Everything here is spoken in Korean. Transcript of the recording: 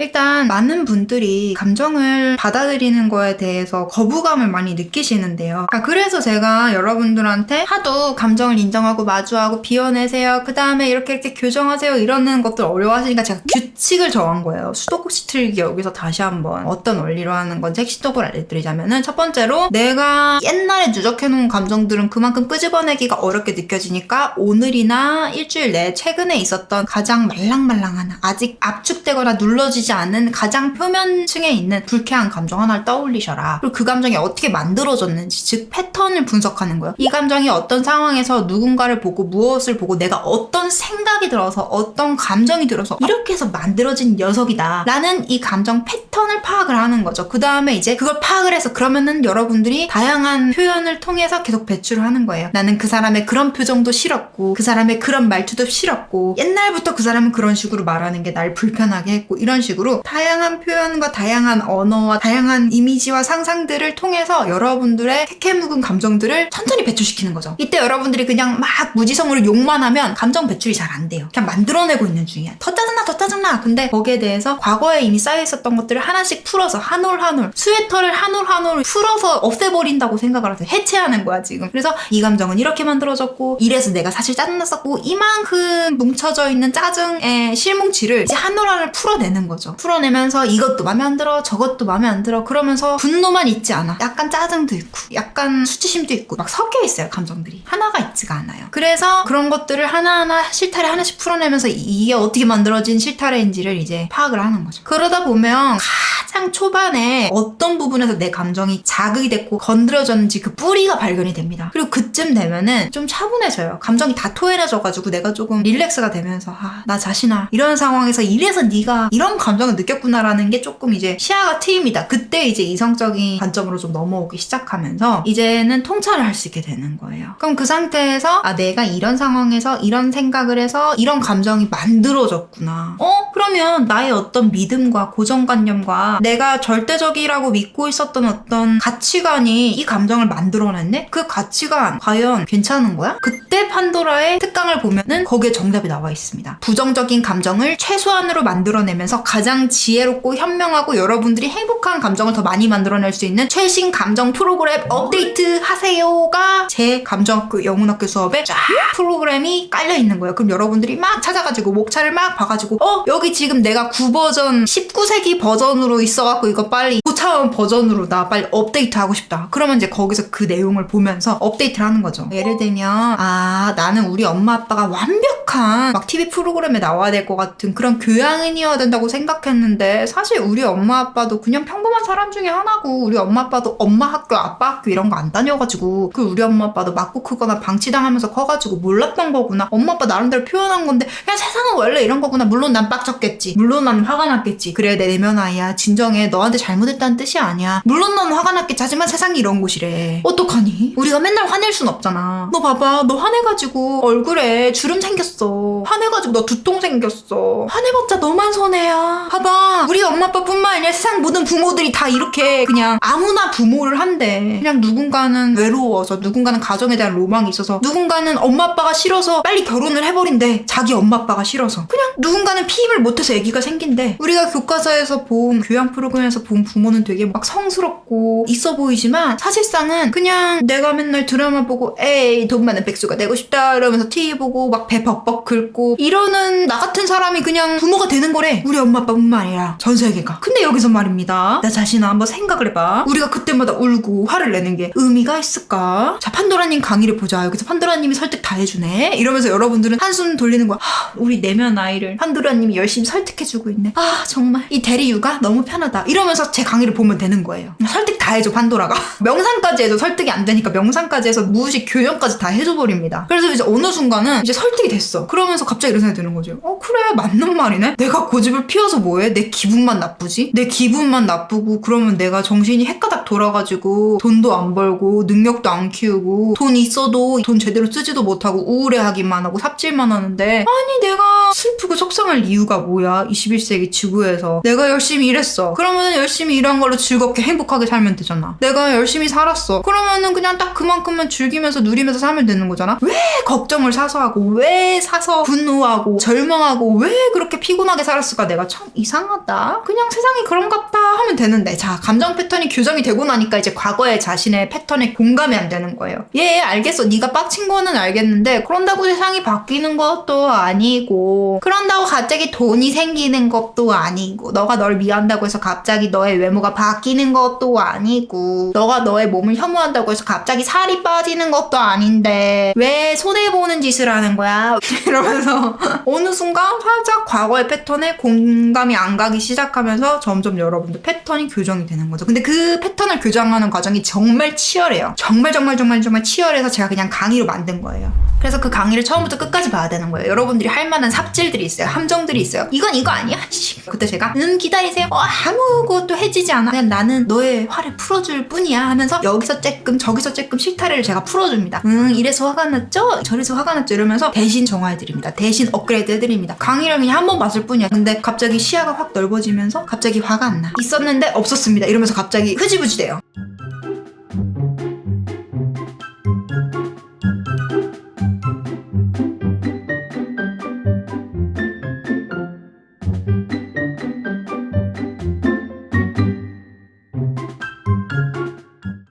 일단 많은 분들이 감정을 받아들이는 거에 대해서 거부감을 많이 느끼시는데요. 그러니까 그래서 제가 여러분들한테 하도 감정을 인정하고 마주하고 비워내세요. 그 다음에 이렇게 이렇게 교정하세요. 이러는 것들 어려워하시니까 제가 규칙을 정한 거예요. 수도꼭지 틀기 여기서 다시 한번 어떤 원리로 하는 건지 핵심적으로 알려드리자면은 첫 번째로 내가 옛날에 누적해놓은 감정들은 그만큼 끄집어내기가 어렵게 느껴지니까 오늘이나 일주일 내 최근에 있었던 가장 말랑말랑한 아직 압축되거나 눌러지 지 않은 가장 표면층에 있는 불쾌한 감정 하나를 떠올리셔라. 그리고 그 감정이 어떻게 만들어졌는지 즉 패턴을 분석하는 거예요. 이 감정이 어떤 상황에서 누군가를 보고 무엇을 보고 내가 어떤 생각이 들어서 어떤 감정이 들어서 이렇게 해서 만들어진 녀석이다. 라는 이 감정 패턴을 파악을 하는 거죠. 그 다음에 이제 그걸 파악을 해서 그러면은 여러분들이 다양한 표현을 통해서 계속 배출을 하는 거예요. 나는 그 사람의 그런 표정도 싫었고 그 사람의 그런 말투도 싫었고 옛날부터 그 사람은 그런 식으로 말하는 게 날 불편하게 했고 이런 식으로 다양한 표현과 다양한 언어와 다양한 이미지와 상상들을 통해서 여러분들의 캐캐 묵은 감정들을 천천히 배출시키는 거죠. 이때 여러분들이 그냥 막 무지성으로 욕만 하면 감정 배출이 잘 안 돼요. 그냥 만들어내고 있는 중이야. 더 짜증나, 더 짜증나. 근데 거기에 대해서 과거에 이미 쌓여 있었던 것들을 하나씩 풀어서 한 올 한 올, 스웨터를 한 올 한 올 풀어서 없애버린다고 생각을 하세요. 해체하는 거야, 지금. 그래서 이 감정은 이렇게 만들어졌고, 이래서 내가 사실 짜증났었고, 이만큼 뭉쳐져 있는 짜증의 실뭉치를 이제 한 올 한 올 풀어내는 거죠. 풀어내면서 이것도 마음에 안 들어, 저것도 마음에 안 들어. 그러면서 분노만 있지 않아. 약간 짜증도 있고, 약간 수치심도 있고, 막 섞여 있어요, 감정들이. 하나가 있지가 않아요. 그래서 그런 것들을 하나하나 실타래 하나씩 풀어내면서 이게 어떻게 만들어진 실타래인지를 이제 파악을 하는 거죠. 그러다 보면 가장 초반에 어떤 부분에서 내 감정이 자극이 됐고 건드려졌는지 그 뿌리가 발견이 됩니다. 그리고 그쯤 되면은 좀 차분해져요. 감정이 다 토해내져가지고 내가 조금 릴렉스가 되면서 아, 나 자신아 이런 상황에서 이래서 네가 이런 감정을 느꼈구나라는 게 조금 이제 시야가 트입니다. 그때 이제 이성적인 관점으로 좀 넘어오기 시작하면서 이제는 통찰을 할 수 있게 되는 거예요. 그럼 그 상태에서 아 내가 이런 상황에서 이런 생각을 해서 이런 감정이 만들어졌구나. 어? 그러면 나의 어떤 믿음과 고정관념과 내가 절대적이라고 믿고 있었던 어떤 가치관이 이 감정을 만들어냈네? 그 가치관 과연 괜찮은 거야? 그때 판도라의 특강을 보면은 거기에 정답이 나와 있습니다. 부정적인 감정을 최소한으로 만들어내면서 가장 지혜롭고 현명하고 여러분들이 행복한 감정을 더 많이 만들어낼 수 있는 최신 감정 프로그램 업데이트 하세요가 제 감정학교 영문학교 수업에 쫙 프로그램이 깔려 있는 거예요. 그럼 여러분들이 막 찾아가지고 목차를 막 봐가지고 어? 여기 지금 내가 9버전 19세기 버전으로 있어갖고 이거 빨리 고 차원 버전으로 나 빨리 업데이트 하고 싶다. 그러면 이제 거기서 그 내용을 보면서 업데이트를 하는 거죠. 예를 들면 아 나는 우리 엄마 아빠가 완벽한 막 TV 프로그램에 나와야 될 것 같은 그런 교양인이어야 된다고 생각했는데 사실 우리 엄마 아빠도 그냥 평범한 사람 중에 하나고 우리 엄마 아빠도 엄마 학교 아빠 학교 이런 거 안 다녀가지고 그 우리 엄마 아빠도 맞고 크거나 방치당하면서 커가지고 몰랐던 거구나 엄마 아빠 나름대로 표현한 건데 그냥 세상은 원래 이런 거구나 물론 난 빡쳤겠지 물론 난 화가 났겠지 그래 내 내면 아이야 진정해 너한테 잘못했다는 뜻이 아니야. 물론 넌 화가 났겠지. 하지만 세상이 이런 곳이래. 어떡하니? 우리가 맨날 화낼 순 없잖아. 너 봐봐. 너 화내가지고 얼굴에 주름 생겼어. 화내가지고 너 두통 생겼어. 화내봤자 너만 손해야. 봐봐. 우리 엄마 아빠뿐만 아니라 세상 모든 부모들이 다 이렇게 그냥 아무나 부모를 한대. 그냥 누군가는 외로워서 누군가는 가정에 대한 로망이 있어서 누군가는 엄마 아빠가 싫어서 빨리 결혼을 해버린대. 자기 엄마 아빠가 싫어서. 그냥 누군가는 피임을 못해서 아기가 생긴대. 우리가 교과서에서 본 교양 프로그램에서 본 부모는 되게 막 성스럽고 있어 보이지만 사실상은 그냥 내가 맨날 드라마 보고 에이 돈 많은 백수가 되고 싶다. 이러면서 TV 보고 막 배 벅벅 긁고 이러는 나 같은 사람이 그냥 부모가 되는 거래. 우리 엄마 아빠뿐만 아니라 전 세계가. 근데 여기서 말입니다. 나 자신아 한번 생각을 해봐. 우리가 그때마다 울고 화를 내는 게 의미가 있을까? 자 판도라님 강의를 보자. 여기서 판도라님이 설득 다 해주네. 이러면서 여러분들은 한숨 돌리는 거야. 하, 우리 내면 아이를 판도라님이 열심히 설득해주고 있네. 아 정말. 이 대리 육아 너무 편하다. 이러면서 제 강의를 보면 되는 거예요. 설득 다 해줘 판도라가. 명상까지 해도 설득이 안 되니까 명상까지 해서 무의식 교정까지 다 해줘버립니다. 그래서 이제 어느 순간은 이제 설득이 됐어. 그러면서 갑자기 이런 생각이 드는 거죠. 어 그래 맞는 말이네? 내가 고집을 피워서 뭐해? 내 기분만 나쁘지? 내내 기분만 나쁘고 그러면 내가 정신이 헷가닥 돌아가지고 돈도 안 벌고 능력도 안 키우고 돈 있어도 돈 제대로 쓰지도 못하고 우울해하기만 하고 삽질만 하는데 아니 내가 슬프고 속상할 이유가 뭐야? 21세기 지구에서. 내가 열심히 일했어. 그러면 열심히 일한 걸로 즐겁게 행복하게 살면 되잖아. 내가 열심히 살았어. 그러면은 그냥 딱 그만큼만 즐기면서 누리면서 살면 되는 거잖아? 왜 걱정을 사서 하고 왜 사서 분노하고 절망하고 왜 그렇게 피곤하게 살았을까? 내가 참 이상하다. 그냥 세상이 그런 갑다 하면 되는데. 자 감정 패턴이 교정이 되고 나니까 이제 과거의 자신의 패턴에 공감이 안 되는 거예요. 예 알겠어. 네가 빡친 거는 알겠는데 그런다고 세상이 바뀌는 것도 아니고 그런다고 갑자기 돈이 생기는 것도 아니고 너가 널 미워한다고 해서 갑자기 너의 외모가 바뀌는 것도 아니고 너가 너의 몸을 혐오한다고 해서 갑자기 살이 빠지는 것도 아닌데 왜 손해 보는 짓을 하는 거야? 이러면서 어느 순간 살짝 과거의 패턴에 공감이 안 가기 시작하면서 점점 여러분들 패턴이 교정이 되는 거죠. 근데 그 패턴 을 교정하는 과정이 정말 치열해요. 정말 정말 정말 정말 치열해서 제가 그냥 강의로 만든 거예요 그래서 그 강의를 처음부터 끝까지 봐야 되는 거예요. 여러분들이 할 만한 삽질들이 있어요. 함정들이 있어요. 이건 이거 아니야? 씨. 그때 제가 음 기다리세요. 어, 아무것도 해지지 않아. 그냥 나는 너의 화를 풀어줄 뿐이야 하면서 여기서 쬐끔 저기서 쬐끔 실타래를 제가 풀어줍니다. 음 이래서 화가 났죠? 저래서 화가 났죠? 이러면서 대신 정화해드립니다. 대신 업그레이드 해드립니다. 강의를 그냥 한 번 봤을 뿐이야. 근데 갑자기 시야가 확 넓어지면서 갑자기 화가 안 나. 있었는데 없었습니다. 이러면서 갑자기 흐지부지 돼요.